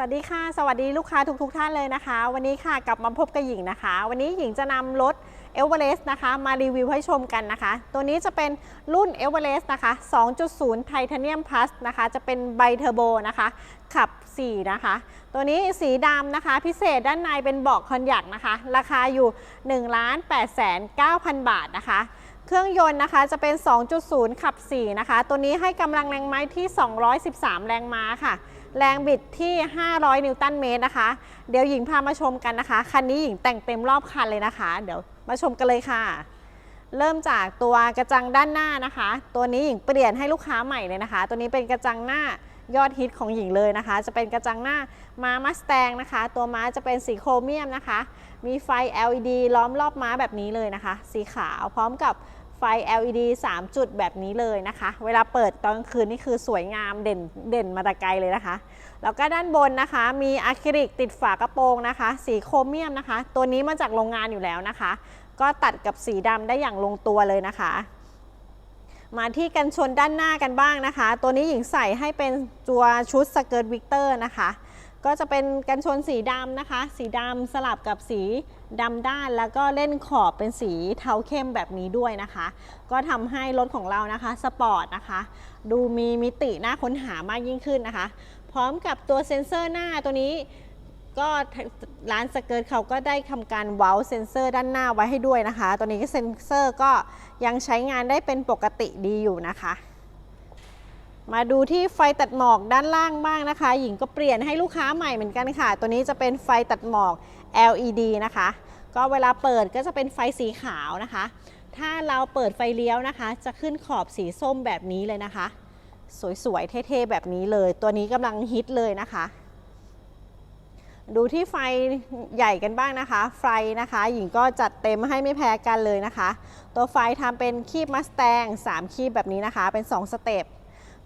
สวัสดีค่ะ สวัสดีลูกค้าทุกๆทท่านเลยนะคะ วันนี้ค่ะกลับมาพบกับหญิงนะคะ วันนี้หญิงจะนำรถเอเวอเรสต์นะคะมารีวิวให้ชมกันนะคะ ตัวนี้จะเป็นรุ่นเอเวอเรสต์นะคะ 2.0ไทเทเนียมพลัสนะคะ จะเป็นไบเทอร์โบนะคะ ขับ 4 นะคะ ตัวนี้สีดำนะคะ พิเศษด้านในเป็นเบาะคอนยักนะคะ ราคาอยู่1 8 9 0 0 0บาทนะคะเครื่องยนต์นะคะจะเป็น 2.0 ขับ 4 นะคะ ตัวนี้ให้กำลังแรงม้าที่ 213 แรงม้าค่ะ แรงบิดที่ 500 นิวตันเมตรนะคะ เดี๋ยวหญิงพามาชมกันนะคะ คันนี้หญิงแต่งเต็มรอบคันเลยนะคะ เดี๋ยวมาชมกันเลยค่ะ เริ่มจากตัวกระจังด้านหน้านะคะ ตัวนี้หญิงเปลี่ยนให้ลูกค้าใหม่เลยนะคะ ตัวนี้เป็นกระจังหน้ายอดฮิตของหญิงเลยนะคะ จะเป็นกระจังหน้าม้ามัสแตงนะคะ ตัวม้าจะเป็นสีโครเมียมนะคะ มีไฟ LED ล้อมรอบม้าแบบนี้เลยนะคะ สีขาวพร้อมกับ ไฟ LED 3 จุดแบบนี้เลยนะคะ เวลาเปิดตอนกลางคืนนี่คือสวยงามเด่นเด่นมาแต่ไกลเลยนะคะ แล้วก็ด้านบนนะคะ มีอะคริลิกติดฝากระโปรงนะคะ สีโครเมียมนะคะ ตัวนี้มาจากโรงงานอยู่แล้วนะคะ ก็ตัดกับสีดำได้อย่างลงตัวเลยนะคะ มาที่กันชนด้านหน้ากันบ้างนะคะ ตัวนี้หญิงใส่ให้เป็นตัวชุดสเกิร์ตวิกเตอร์นะคะ ก็จะเป็นกันชนสีดำนะคะ สีดำสลับกับสี ดำด้านแล้วก็เล่นขอบเป็นสีเทาเข้มแบบนี้ด้วยนะคะ ก็ทำให้รถของเรานะคะสปอร์ตนะคะ ดูมีมิติน่าค้นหามากยิ่งขึ้นนะคะ พร้อมกับตัวเซ็นเซอร์หน้าตัวนี้ก็ร้านสเกิร์ตเขาก็ได้ทำการเว้าเซ็นเซอร์ด้านหน้าไว้ให้ด้วยนะคะ ตัวนี้ก็เซ็นเซอร์ก็ยังใช้งานได้เป็นปกติดีอยู่นะคะ มาดูที่ไฟตัดหมอกด้านล่างบ้างนะคะ หญิงก็เปลี่ยนให้ลูกค้าใหม่เหมือนกันค่ะ ตัวนี้จะเป็นไฟตัดหมอก LED นะคะ ก็เวลาเปิดก็จะเป็นไฟสีขาวนะคะ ถ้าเราเปิดไฟเลี้ยวนะคะ จะขึ้นขอบสีส้มแบบนี้เลยนะคะ สวยๆ เท่ๆ แบบนี้เลย ตัวนี้กำลังฮิตเลยนะคะ ดูที่ไฟใหญ่กันบ้างนะคะ ไฟนะคะ หญิงก็จัดเต็มให้ไม่แพ้กันเลยนะคะ ตัวไฟทำเป็นคีบมัสแตง3คีบแบบนี้นะคะ เป็น 2 สเต็ป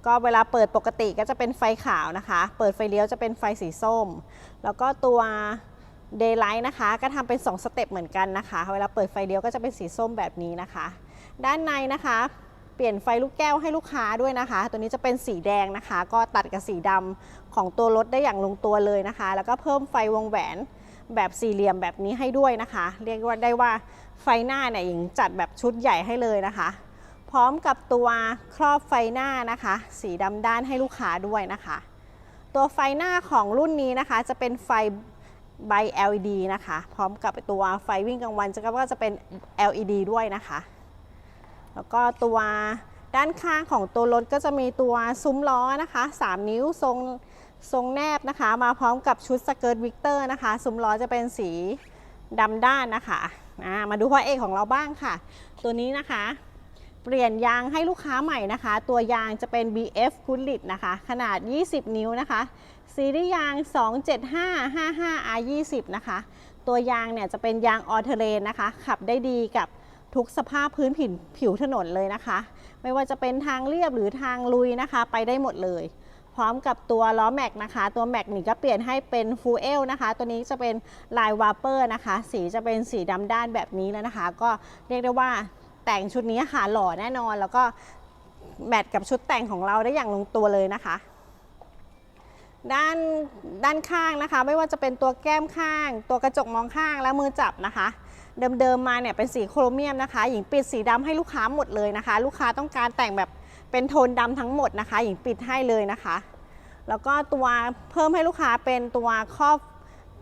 ก็เวลาเปิดปกติก็จะเป็นไฟขาวนะคะ เปิดไฟเลี้ยวจะเป็นไฟสีส้ม แล้วก็ตัว Daylight นะคะ ก็ทำเป็น 2 สเต็ปเหมือนกันนะคะ เวลาเปิดไฟเลี้ยวก็จะเป็นสีส้มแบบนี้นะคะ ด้านในนะคะ เปลี่ยนไฟลูกแก้วให้ลูกค้าด้วยนะคะ ตัวนี้จะเป็นสีแดงนะคะ ก็ตัดกับสีดำของตัวรถได้อย่างลงตัวเลยนะคะ แล้วก็เพิ่มไฟวงแหวนแบบสี่เหลี่ยมแบบนี้ให้ด้วยนะคะ เรียกว่าได้ว่าไฟหน้าเนี่ยหญิงจัดแบบชุดใหญ่ให้เลยนะคะ พร้อมกับตัวครอบไฟหน้านะคะ สีดำด้านให้ลูกค้าด้วยนะคะ ตัวไฟหน้าของรุ่นนี้นะคะ จะเป็นไฟใบ LED นะคะ พร้อมกับตัวไฟวิ่งกลางวันจะก็จะเป็น LED ด้วยนะคะ แล้วก็ตัวด้านข้างของตัวรถก็จะมีตัวซุ้มล้อนะคะ 3 นิ้วทรงทรงแนบนะคะ มาพร้อมกับชุดสเกิร์ตวิกเตอร์นะคะ ซุ้มล้อจะเป็นสีดำด้านนะคะมาดูพ่อเอกของเราบ้างค่ะ ตัวนี้นะคะ เปลี่ยนยางให้ลูกค้าใหม่นะคะ ตัวยางจะเป็น BF g o o d l i t นะคะ ขนาด 20 นิ้วนะคะ ซีรีส์ยาง 27555R20 นะคะ ตัวยางเนี่ยจะเป็นยางออเทเรนนะคะ ขับได้ดีกับทุกสภาพพื้นผิวผิวถนนเลยนะคะ ไม่ว่าจะเป็นทางเรียบหรือทางลุยนะคะ ไปได้หมดเลย พร้อมกับตัวล้อแม็กนะคะ ตัวแม็กนี่ก็เปลี่ยนให้เป็นฟูเอลนะคะ ตัวนี้จะเป็นลายวาเปอร์นะคะ สีจะเป็นสีดำด้านแบบนี้แล้วนะคะ ก็เรียกได้ว่า แต่งชุดนี้ค่ะหล่อแน่นอน แล้วก็แมทกับชุดแต่งของเราได้อย่างลงตัวเลยนะคะ ด้านด้านข้างนะคะ ไม่ว่าจะเป็นตัวแก้มข้าง ตัวกระจกมองข้างและมือจับนะคะเดิมๆมาเนี่ยเป็นสีโครเมียมนะคะ หญิงปิดสีดำให้ลูกค้าหมดเลยนะคะ ลูกค้าต้องการแต่งแบบเป็นโทนดำทั้งหมดนะคะ หญิงปิดให้เลยนะคะ แล้วก็ตัวเพิ่มให้ลูกค้าเป็นตัวครอบ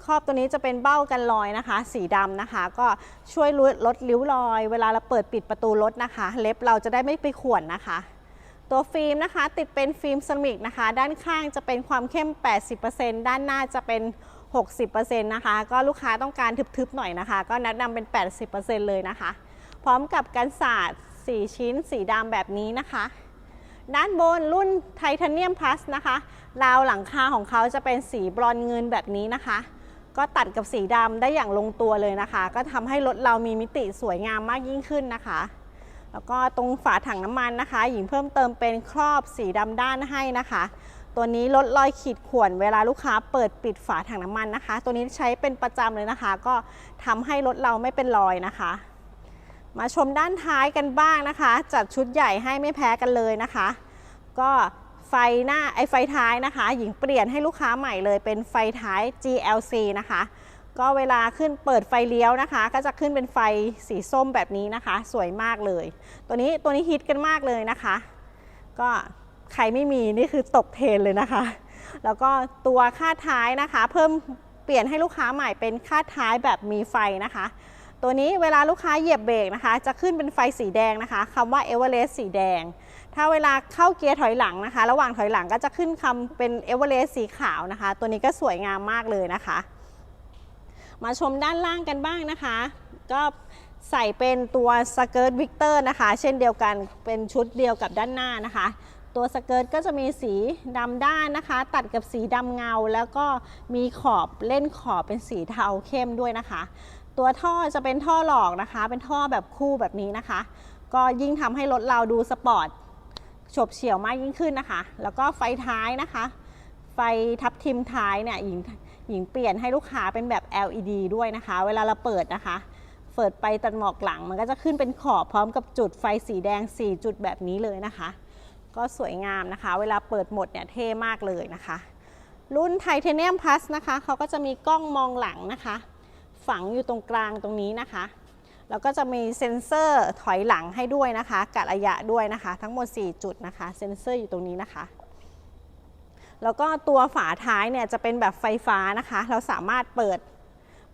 ครอบตัวนี้จะเป็นเบ้ากันรอยนะคะ สีดำนะคะ ก็ช่วยลดลดริ้วรอย เวลาเราเปิดปิดประตูรถนะคะ เล็บเราจะได้ไม่ไปข่วนนะคะ ตัวฟิล์มนะคะ ติดเป็นฟิล์มเซรามิกนะคะ ด้านข้างจะเป็นความเข้ม 80%ด้านหน้าจะเป็น 60%นะคะ ก็ลูกค้าต้องการทึบๆหน่อยนะคะ ก็แนะนำเป็น 80%เลยนะคะ พร้อมกับกันศาสตร์4ชิ้น สีดำแบบนี้นะคะด้านบนรุ่นไทเทเนียมพลัสนะคะ ราวหลังคาของเขาจะเป็นสีบรอนเงินแบบนี้นะคะ ก็ตัดกับสีดำได้อย่างลงตัวเลยนะคะ ก็ทำให้รถเรามีมิติสวยงามมากยิ่งขึ้นนะคะ แล้วก็ตรงฝาถังน้ำมันนะคะ หญิงเพิ่มเติมเป็นครอบสีดำด้านให้นะคะ ตัวนี้ลดรอยขีดข่วนเวลาลูกค้าเปิดปิดฝาถังน้ำมันนะคะ ตัวนี้ใช้เป็นประจำเลยนะคะ ก็ทำให้รถเราไม่เป็นรอยนะคะ มาชมด้านท้ายกันบ้างนะคะ จัดชุดใหญ่ให้ไม่แพ้กันเลยนะคะ ก็ ไฟหน้าไอไฟท้ายนะคะ หญิงเปลี่ยนให้ลูกค้าใหม่เลยเป็นไฟท้าย GLC นะคะ ก็เวลาขึ้นเปิดไฟเลี้ยวนะคะ ก็จะขึ้นเป็นไฟสีส้มแบบนี้นะคะ สวยมากเลย ตัวนี้ตัวนี้ฮิตกันมากเลยนะคะ ก็ใครไม่มีนี่คือตกเทรนเลยนะคะ แล้วก็ตัวคาดท้ายนะคะ เพิ่มเปลี่ยนให้ลูกค้าใหม่เป็นคาดท้ายแบบมีไฟนะคะตัวนี้เวลาลูกค้าเหยียบเบรกนะคะ จะขึ้นเป็นไฟสีแดงนะคะคำว่า e v e r e s t สีแดง ถ้าเวลาเข้าเกียร์ถอยหลังนะคะ ระหว่างถอยหลังก็จะขึ้นคำเป็น e v e r e s t สีขาวนะคะ ตัวนี้ก็สวยงามมากเลยนะคะ มาชมด้านล่างกันบ้างนะคะ ก็ใส่เป็นตัวสเกิร์ตวิกเตอร์นะคะ เช่นเดียวกันเป็นชุดเดียวกับด้านหน้านะคะ ตัวสเกิร์ตก็จะมีสีดำด้านนะคะ ตัดกับสีดำเงา แล้วก็มีขอบเล่นขอบเป็นสีเทาเข้มด้วยนะคะ ตัวท่อจะเป็นท่อหลอกนะคะ เป็นท่อแบบคู่แบบนี้นะคะ ก็ยิ่งทำให้รถเราดูสปอร์ต ฉบเฉี่ยวมากยิ่งขึ้นนะคะ แล้วก็ไฟท้ายนะคะ ไฟทับทิมท้ายเนี่ยหญิงหญิงเปลี่ยนให้ลูกค้าเป็นแบบ LED ด้วยนะคะ เวลาเราเปิดนะคะเปิดไปตัดหมอกหลังมันก็จะขึ้นเป็นขอบพร้อมกับจุดไฟสีแดง 4 จุดแบบนี้เลยนะคะ ก็สวยงามนะคะ เวลาเปิดหมดเนี่ยเท่มากเลยนะคะ รุ่นไทเทเนียมพัสนะคะเขาก็จะมีกล้องมองหลังนะคะ ฝังอยู่ตรงกลางตรงนี้นะคะ แล้วก็จะมีเซ็นเซอร์ถอยหลังให้ด้วยนะคะกะระยะด้วยนะคะ ทั้งหมด 4 จุดนะคะ เซ็นเซอร์อยู่ตรงนี้นะคะ แล้วก็ตัวฝาท้ายเนี่ยจะเป็นแบบไฟฟ้านะคะ เราสามารถเปิด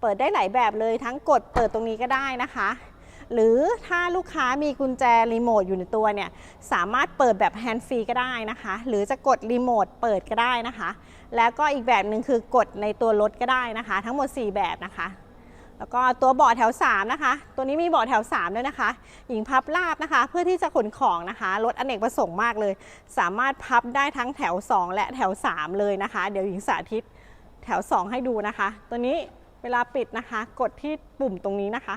เปิดได้หลายแบบเลยทั้งกดเปิดตรงนี้ก็ได้นะคะ หรือถ้าลูกค้ามีกุญแจรีโมทอยู่ในตัวเนี่ยสามารถเปิดแบบแฮนด์ฟรีก็ได้นะคะ หรือจะกดรีโมทเปิดก็ได้นะคะ แล้วก็อีกแบบหนึ่งคือกดในตัวรถก็ได้นะคะ ทั้งหมด 4 แบบนะคะ แล้วก็ตัวเบาะแถว 3 นะคะ ตัวนี้มีเบาะแถว 3 ด้วยนะคะ หญิงพับราบนะคะ เพื่อที่จะขนของนะคะ รถอเนกประสงค์มากเลย สามารถพับได้ทั้งแถว 2 และแถว 3 เลยนะคะ เดี๋ยวหญิงสาธิตแถว 2 ให้ดูนะคะ ตัวนี้เวลาปิดนะคะ กดที่ปุ่มตรงนี้นะคะ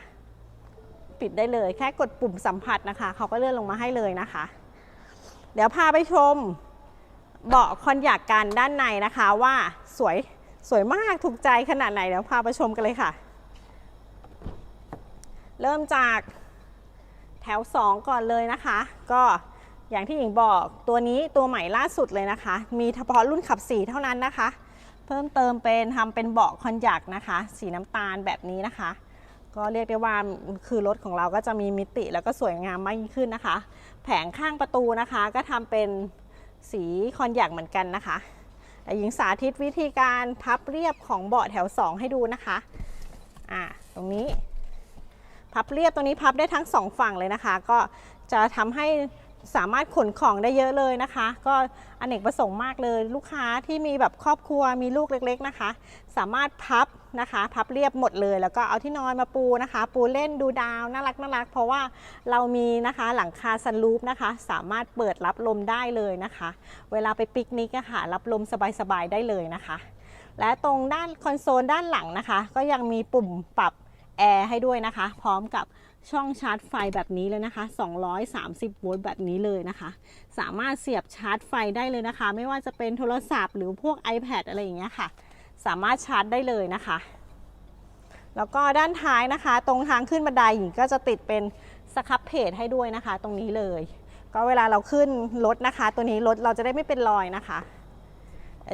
ปิดได้เลย แค่กดปุ่มสัมผัสนะคะ เขาก็เลื่อนลงมาให้เลยนะคะ เดี๋ยวพาไปชมเบาะคอนอยากกันด้านในนะคะว่าสวยสวยมากถูกใจขนาดไหนเดี๋ยวพาไปชมกันเลยค่ะ เริ่มจากแถว 2 ก่อนเลยนะคะ ก็อย่างที่หญิงบอกตัวนี้ตัวใหม่ล่าสุดเลยนะคะ มีเฉพาะรุ่นขับ4เท่านั้นนะคะ เพิ่มเติมเป็นทำเป็นเบาะคอนยักนะคะ สีน้ำตาลแบบนี้นะคะ ก็เรียกได้ว่าคือรถของเราก็จะมีมิติแล้วก็สวยงามมากยิ่งขึ้นนะคะ แผงข้างประตูนะคะ ก็ทำเป็นสีคอนยักเหมือนกันนะคะแต่หญิงสาธิตวิธีการพับเรียบของเบาะแถว 2 ให้ดูนะคะอ่าตรงนี้ พับเรียบตรงนี้พับได้ทั้งสองฝั่งเลยนะคะ ก็จะทำให้สามารถขนของได้เยอะเลยนะคะ ก็อเนกประสงค์มากเลย ลูกค้าที่มีแบบครอบครัวมีลูกเล็กๆนะคะ สามารถพับนะคะ พับเรียบหมดเลย แล้วก็เอาที่นอนมาปูนะคะ ปูเล่นดูดาวน่ารักน่ารักเพราะว่าเรามีนะคะหลังคาซันรูฟนะคะ สามารถเปิดรับลมได้เลยนะคะ เวลาไปปิกนิกอะค่ะรับลมสบายๆได้เลยนะคะ และตรงด้านคอนโซลด้านหลังนะคะ ก็ยังมีปุ่มปรับ แอร์ให้ด้วยนะคะ พร้อมกับช่องชาร์จไฟแบบนี้เลยนะคะ 230 โวลต์แบบนี้เลยนะคะ สามารถเสียบชาร์จไฟได้เลยนะคะ ไม่ว่าจะเป็นโทรศัพท์หรือพวก iPad อะไรอย่างเงี้ยค่ะ สามารถชาร์จได้เลยนะคะ แล้วก็ด้านท้ายนะคะ ตรงทางขึ้นบันไดหญิงก็จะติดเป็นสครับเพจให้ด้วยนะคะ ตรงนี้เลย ก็เวลาเราขึ้นรถนะคะ ตัวนี้รถเราจะได้ไม่เป็นรอยนะคะ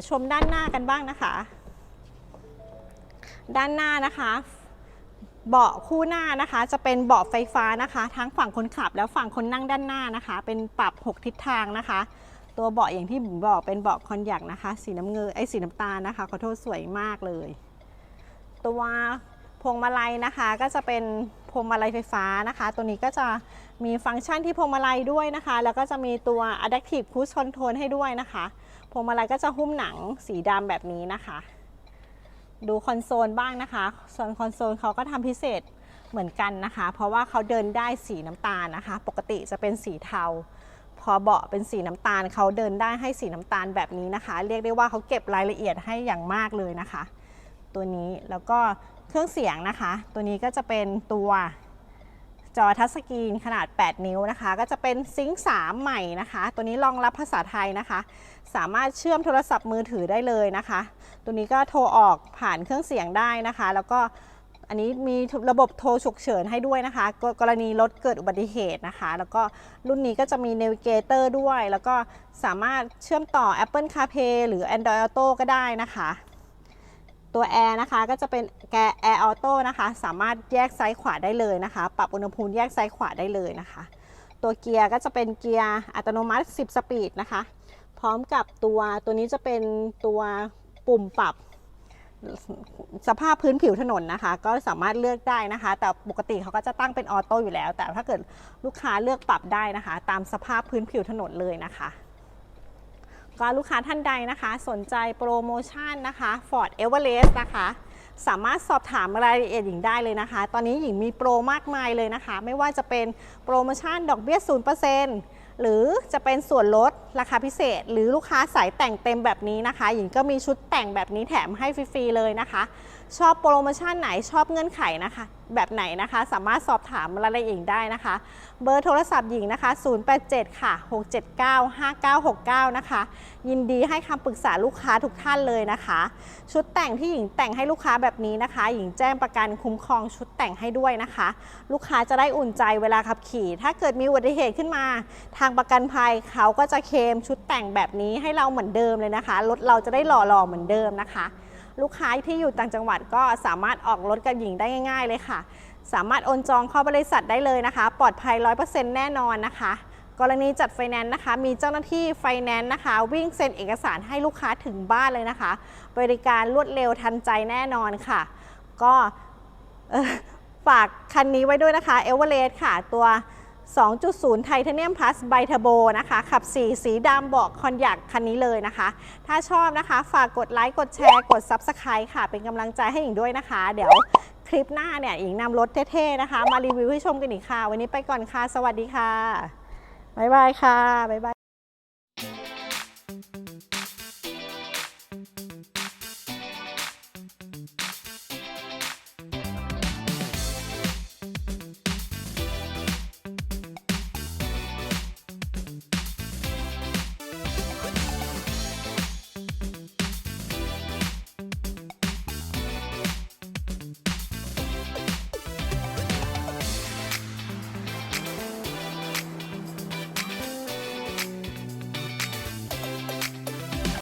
ชมด้านหน้ากันบ้างนะคะ ด้านหน้านะคะ เบาะคู่หน้านะคะ จะเป็นเบาะไฟฟ้านะคะ ทั้งฝั่งคนขับแล้วฝั่งคนนั่งด้านหน้านะคะ เป็นปรับ 6 ทิศทางนะคะ ตัวเบาะอย่างที่ผมบอกเป็นเบาะคอนยักนะคะ สีน้ำเงินไอ้สีน้ำตาลนะคะขอโทษสวยมากเลย ตัวพวงมาลัยนะคะก็จะเป็นพวงมาลัยไฟฟ้านะคะ ตัวนี้ก็จะมีฟังก์ชันที่พวงมาลัยด้วยนะคะ แล้วก็จะมีตัว adaptive cruise control ให้ด้วยนะคะพวงมาลัยก็จะหุ้มหนังสีดำแบบนี้นะคะ ดูคอนโซลบ้างนะคะ ส่วนคอนโซลเขาก็ทำพิเศษเหมือนกันนะคะ เพราะว่าเขาเดินได้สีน้ำตาลนะคะ ปกติจะเป็นสีเทา พอเบาะเป็นสีน้ำตาลเขาเดินได้ให้สีน้ำตาลแบบนี้นะคะ เรียกได้ว่าเขาเก็บรายละเอียดให้อย่างมากเลยนะคะ ตัวนี้แล้วก็เครื่องเสียงนะคะ ตัวนี้ก็จะเป็นตัว จอทัชสกรีนขนาด 8 นิ้วนะคะ ก็จะเป็นซิงค์3ใหม่นะคะ ตัวนี้รองรับภาษาไทยนะคะ สามารถเชื่อมโทรศัพท์มือถือได้เลยนะคะ ตัวนี้ก็โทรออกผ่านเครื่องเสียงได้นะคะ แล้วก็อันนี้มีระบบโทรฉุกเฉินให้ด้วยนะคะกกรณีรถเกิดอุบัติเหตุนะคะ แล้วก็รุ่นนี้ก็จะมี Navigator ด้วย แล้วก็สามารถเชื่อมต่อ Apple CarPlay หรือ Android Auto ก็ได้นะคะ ตัว Air นะคะก็จะเป็นแก Air Auto นะคะ สามารถแยกซ้ายขวาได้เลยนะคะ ปรับอุณหภูมิแยกซ้ายขวาได้เลยนะคะ ตัวเกียร์ก็จะเป็นเกียร์อัตโนมัติ 10 สปีดนะคะ พร้อมกับตัวตัวนี้จะเป็นตัวปุ่มปรับสภาพพื้นผิวถนนนะคะ ก็สามารถเลือกได้นะคะ แต่ปกติเขาก็จะตั้งเป็นออโต้อยู่แล้ว แต่ถ้าเกิดลูกค้าเลือกปรับได้นะคะ ตามสภาพพื้นผิวถนนเลยนะคะ ก็ลูกค้าท่านใดนะคะ สนใจโปรโมชั่นนะคะ Ford Everest นะคะ สามารถสอบถามรายละเอียดหญิงได้เลยนะคะ ตอนนี้หญิงมีโปรมากมายเลยนะคะ ไม่ว่าจะเป็นโปรโมชั่นดอกเบี้ย 0%หรือจะเป็นส่วนลดราคาพิเศษ หรือลูกค้าสายแต่งเต็มแบบนี้นะคะ หญิงก็มีชุดแต่งแบบนี้แถมให้ฟรีๆเลยนะคะ ชอบโปรโมชั่นไหนชอบเงื่อนไขนะคะ แบบไหนนะคะ สามารถสอบถามรายละเอียดได้นะคะ เบอร์โทรศัพท์หญิงนะคะ 087 ค่ะ 679 5969 นะคะ ยินดีให้คำปรึกษาลูกค้าทุกท่านเลยนะคะ ชุดแต่งที่หญิงแต่งให้ลูกค้าแบบนี้นะคะ หญิงแจ้งประกันคุ้มครองชุดแต่งให้ด้วยนะคะ ลูกค้าจะได้อุ่นใจเวลาขับขี่ ถ้าเกิดมีอุบัติเหตุขึ้นมา ทางประกันภัยเขาก็จะเคลมชุดแต่งแบบนี้ให้เราเหมือนเดิมเลยนะคะรถเราจะได้หล่อๆเหมือนเดิมนะคะ ลูกค้าที่อยู่ต่างจังหวัดก็สามารถออกรถกับหญิงได้ง่าย ๆ เลยค่ะ สามารถโอนจองเข้าบริษัทได้เลยนะคะ ปลอดภัย 100%แน่นอนนะคะ กรณีจัดไฟแนนซ์นะคะ มีเจ้าหน้าที่ไฟแนนซ์นะคะ วิ่งเซ็นเอกสารให้ลูกค้าถึงบ้านเลยนะคะ บริการรวดเร็วทันใจแน่นอนค่ะ ก็ฝากคันนี้ไว้ด้วยนะคะเอเวอเรสต์ค่ะตัว 2.0 ไทเทเนียมพลัสไบเทอร์โบนะคะ ขับ 4 สีดำบอกคอนยักคันนี้เลยนะคะ ถ้าชอบนะคะ ฝากกดไลค์ กดแชร์ กด Subscribe ค่ะ เป็นกำลังใจให้หญิงด้วยนะคะ เดี๋ยวคลิปหน้าเนี่ยหญิงนำรถเท่ๆนะคะ มารีวิวให้ชมกันอีกค่ะ วันนี้ไปก่อนค่ะ สวัสดีค่ะ บ๊ายบายค่ะ บ๊ายบาย